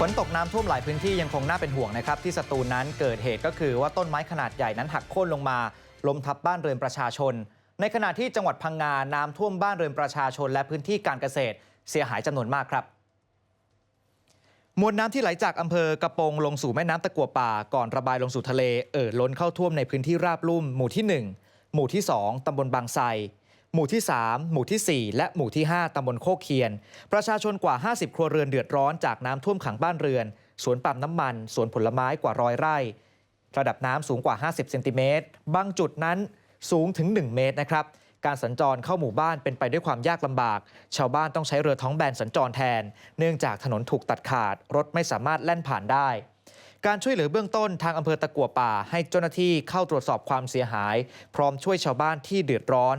ฝนตกน้ำท่วมหลายพื้นที่ยังคงน่าเป็นห่วงนะครับ ที่สตูลนั้นเกิดเหตุก็คือว่าต้นไม้ขนาดใหญ่นั้นหักโค่นลงมาล้มทับบ้านเรือนประชาชน ในขณะที่จังหวัดพังงาน้ำท่วมบ้านเรือนประชาชน และพื้นที่การเกษตร เสียหายจำนวนมากครับมวลน้ำที่ไหลจากอำเภอกระโปงลงสู่แม่น้ำตะกัวป่าก่อนระบายลงสู่ทะเลเอ่อล้นเข้าท่วมในพื้นที่ราบลุ่ม หมู่ที่ 1 หมู่ที่ 2ตำบลบางไทร หมู่ที่ 3 หมู่ทีสี่ 4 และหมู่ที่ 5 ตำบลโคกเคียน ประชาชนกว่า 50 ครัวเรือนเดือดร้อนจากน้ำท่วมขังบ้านเรือน สวนปั๊มน้ำมัน สวนผลไม้กว่าร้อยไร่ ระดับน้ำสูงกว่า 50 เซนติเมตร บางจุดนั้นสูงถึง 1 เมตรนะครับ การสัญจรเข้าหมู่บ้านเป็นไปด้วยความยากลำบาก ชาวบ้านต้องใช้เรือท้องแบนสัญจรแทน เนื่องจากถนนถูกตัดขาด รถไม่สามารถแล่นผ่านได้การช่วยเหลือเบื้องต้นทางอำเภอตะกัวป่าให้เจ้าหน้าที่เข้าตรวจสอบความเสียหาย พร้อมช่วยชาวบ้านที่เดือดร้อน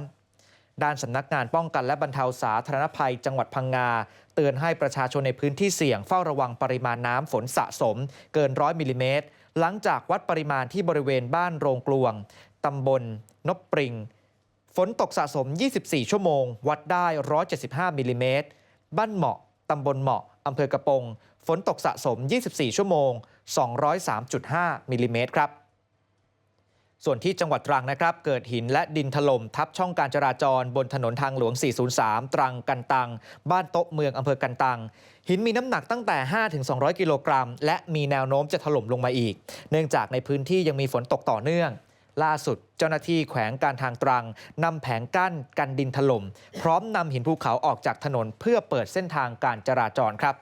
ด้านสำนักงานป้องกันและบรรเทาสาธารณภัยจังหวัดพังงา เตือนให้ประชาชนในพื้นที่เสี่ยงเฝ้าระวังปริมาณน้ำฝนสะสม เกินร้อยมิลลิเมตรหลังจากวัดปริมาณที่บริเวณบ้านโรงกลวงตำบลนบปริง ฝนตกสะสม 24 ชั่วโมง วัดได้ 175มิลลิเมตรบ้านเหมาะตำบลเหมาะอำเภอกระปง ฝนตกสะสม 24 ชั่วโมง 203.5มิลลิเมตรครับ ส่วนที่จังหวัดตรังนะครับเกิดหินและดินถล่มทับช่องการจราจรบนถนนทางหลวง 403 ตรังกันตัง บ้านโต๊ะเมืองอำเภอกันตัง หินมีน้ำหนักตั้งแต่ 5-200 กิโลกรัม และมีแนวโน้มจะถล่มลงมาอีก เนื่องจากในพื้นที่ยังมีฝนตกต่อเนื่อง ล่าสุดเจ้าหน้าที่แขวงการทางตรังนำแผงกั้นกันดินถล่มพร้อมนำหินภูเขาออกจากถนนเพื่อเปิดเส้นทางการจราจรครับ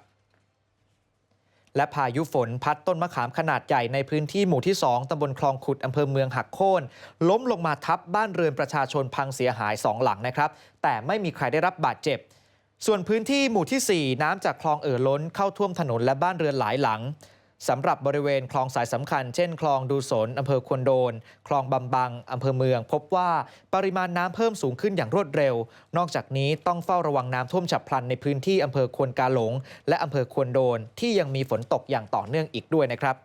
และพายุฝนพัดต้นมะขามขนาดใหญ่ในพื้นที่หมู่ที่ 2ตำบลคลองขุดอำเภอเมืองหักโค่นล้มลงมาทับบ้านเรือนประชาชนพังเสียหาย 2 หลังนะครับ แต่ไม่มีใครได้รับบาดเจ็บ ส่วนพื้นที่หมู่ที่ 4 น้ำจากคลองเอ่อล้นเข้าท่วมถนนและบ้านเรือนหลายหลัง สำหรับบริเวณคลองสายสำคัญ เช่น คลองดูสนอำเภอควนโดน คลองบำบังอำเภอเมือง พบว่าปริมาณน้ำเพิ่มสูงขึ้นอย่างรวดเร็ว นอกจากนี้ต้องเฝ้าระวังน้ำท่วมฉับพลันในพื้นที่อำเภอควนกาหลง และอำเภอควนโดนที่ยังมีฝนตกอย่างต่อเนื่องอีกด้วยนะครับ